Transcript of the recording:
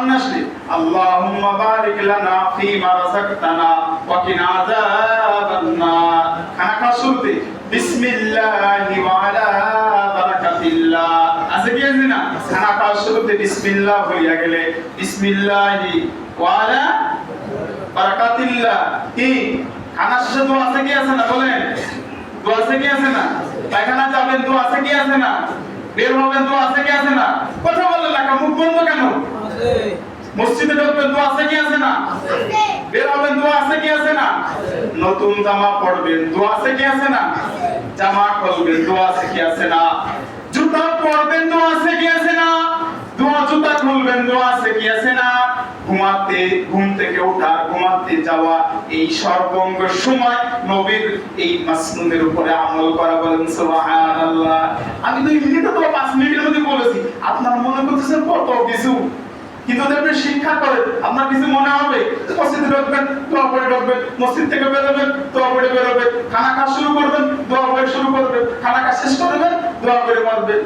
সামনে আসলে আল্লাহুম্মা বারিক লানা রাযাকতানা ওয়া কিনা আযাবান নার খানা খাওয়ার শুরুতে, বিসমিল্লাহি ওয়া আলা বারাকাতিল্লাহ। আছে কি, আছে না? খানা খাওয়ার শুরুতে বিসমিল্লাহ হইয়া গেলে, বিসমিল্লাহি ওয়া আলা বারাকাতিল্লাহ। কি? শেষে দোয়া আছে কি, আছে না? বলেন। দোয়া আছে কি, আছে না? পায়খানা যাবেন, দোয়া আছে কি, আছে না? বের হবেন, দোয়া আছে কি, আছে না? কথা বললেন না মুখ বন্ধ কেন? মসজিদে ঢুকবেন দোয়া আছে কি আছে না? বের হবেন দোয়া আছে কি আছে না? নতুন জামা পরবেন দোয়া আছে কি আছে না? জামা খুলবেন দোয়া আছে কি আছে না? জুতা পরবেন দোয়া আছে কি আছে না? দোয়া জুতা খুলবেন দোয়া আছে কি আছে না? ঘুমাতে ঘুম থেকে ওঠা ঘুমাতে যাওয়া এই সর্বঙ্গ সময় নবীর এই মাসনুনের উপরে আমল করা বলেন সুবহানাল্লাহ। আমি তো এমনিতে তো পাঁচ মিনিটের মধ্যে বলেছি। আপনারা মনে করতেছেন কত কিছু? কিন্তু আপনি শিক্ষা করেন আপনার কিছু মনে হবে? মসজিদে ঢুকবেন, দোয়া পড়ে ঢুকবেন, মসজিদ থেকে বেরোবেন, দোয়া পড়ে বেরোবেন, খানা খাওয়া শুরু করবেন, দোয়া করে শুরু করবেন, খানা খাওয়া শেষ করবেন দোয়া করে মারবেন